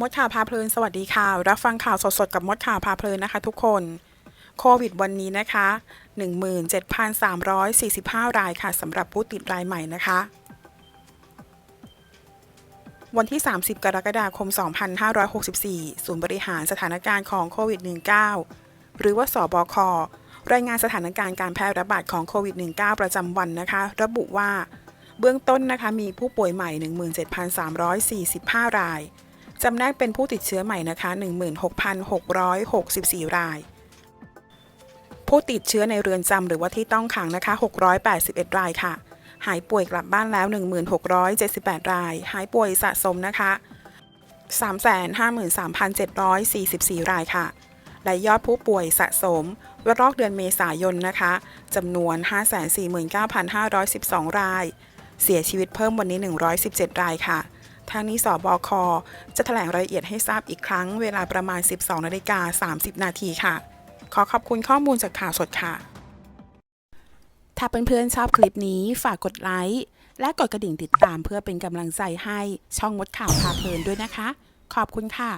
มดข่าวพาเพลินสวัสดีค่ะ รับฟังข่าวสดๆ กับมดข่าวพาเพลินนะคะ ทุกคน โควิดวันนี้นะคะ 17,345 รายค่ะสำหรับผู้ติดรายใหม่นะคะ วันที่ 30 กรกฎาคม 2564 ศูนย์บริหารสถานการณ์ของโควิด -19 หรือว่าสบค รายงานสถานการณ์การแพร่ระบาดของโควิด -19 ประจำวันนะคะ ระบุว่าเบื้องต้นนะคะมีผู้ป่วยใหม่ 17,345 ราย จำแนกเป็นผู้ติดเชื้อใหม่นะคะ 16,664 ราย ผู้ติดเชื้อในเรือนจำหรือว่าที่ต้องขังนะคะ 681 รายค่ะ หายป่วยกลับบ้านแล้ว 1678 ราย หายป่วยสะสมนะคะ 353,744 รายค่ะ และยอดผู้ป่วยสะสมระลอกเดือนเมษายนนะคะจำนวน 549,512 ราย เสียชีวิตเพิ่มวันนี้ 117 รายค่ะ ทางนี้สบคจะแถลงรายละเอียดให้ทราบอีกครั้งเวลาประมาณ 12นาฬิกา30 นาทีค่ะ ขอขอบคุณข้อมูลจากข่าวสดค่ะ ถ้าเพื่อนๆชอบคลิปนี้ฝากกดไลค์และกดกระดิ่งติดตามเพื่อเป็นกำลังใจให้ช่องมดข่าวพาเพลินด้วยนะคะ ขอบคุณค่ะ